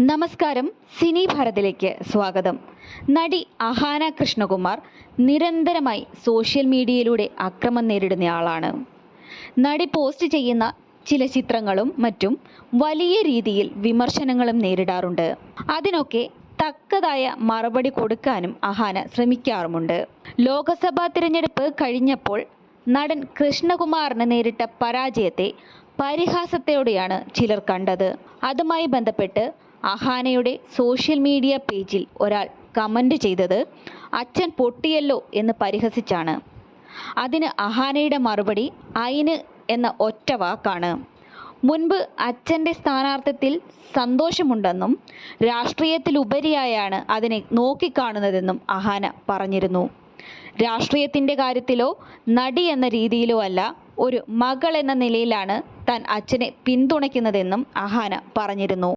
നമസ്കാരം സിനി ഭാരതിലേക്ക് സ്വാഗതം. നടി അഹാന കൃഷ്ണകുമാർ നിരന്തരമായി സോഷ്യൽ മീഡിയയിലൂടെ അക്രമം നേരിടുന്നയാളാണ്. നടി പോസ്റ്റ് ചെയ്യുന്ന ചില ചിത്രങ്ങളും മറ്റും വലിയ രീതിയിൽ വിമർശനങ്ങളും നേരിടാറുണ്ട്. അതിനൊക്കെ തക്കതായ മറുപടി കൊടുക്കാനും അഹാന ശ്രമിക്കാറുമുണ്ട്. ലോക്സഭാ തിരഞ്ഞെടുപ്പ് കഴിഞ്ഞപ്പോൾ നടൻ കൃഷ്ണകുമാറിന് നേരിട്ട പരാജയത്തെ പരിഹാസത്തോടെയാണ് ചിലർ കണ്ടത്. അതുമായി ബന്ധപ്പെട്ട് അഹാനയുടെ സോഷ്യൽ മീഡിയ പേജിൽ ഒരാൾ കമന്റ് ചെയ്തത് അച്ഛൻ പൊട്ടിയല്ലോ എന്ന് പരിഹസിച്ചാണ്. അതിന് അഹാനയുടെ മറുപടി അയിന് എന്ന ഒറ്റ വാക്കാണ്. മുൻപ് അച്ഛന്റെ സ്ഥാനാർത്ഥത്തിൽ സന്തോഷമുണ്ടെന്നും രാഷ്ട്രീയത്തിലുപരിയായാണ് അതിനെ നോക്കിക്കാണുന്നതെന്നും അഹാന പറഞ്ഞിരുന്നു. രാഷ്ട്രീയത്തിന്റെ കാര്യത്തിലോ നടി എന്ന രീതിയിലോ അല്ല ഒരു മകൾ എന്ന നിലയിലാണ് താൻ അച്ഛനെ പിന്തുണയ്ക്കുന്നതെന്നും അഹാന പറഞ്ഞിരുന്നു.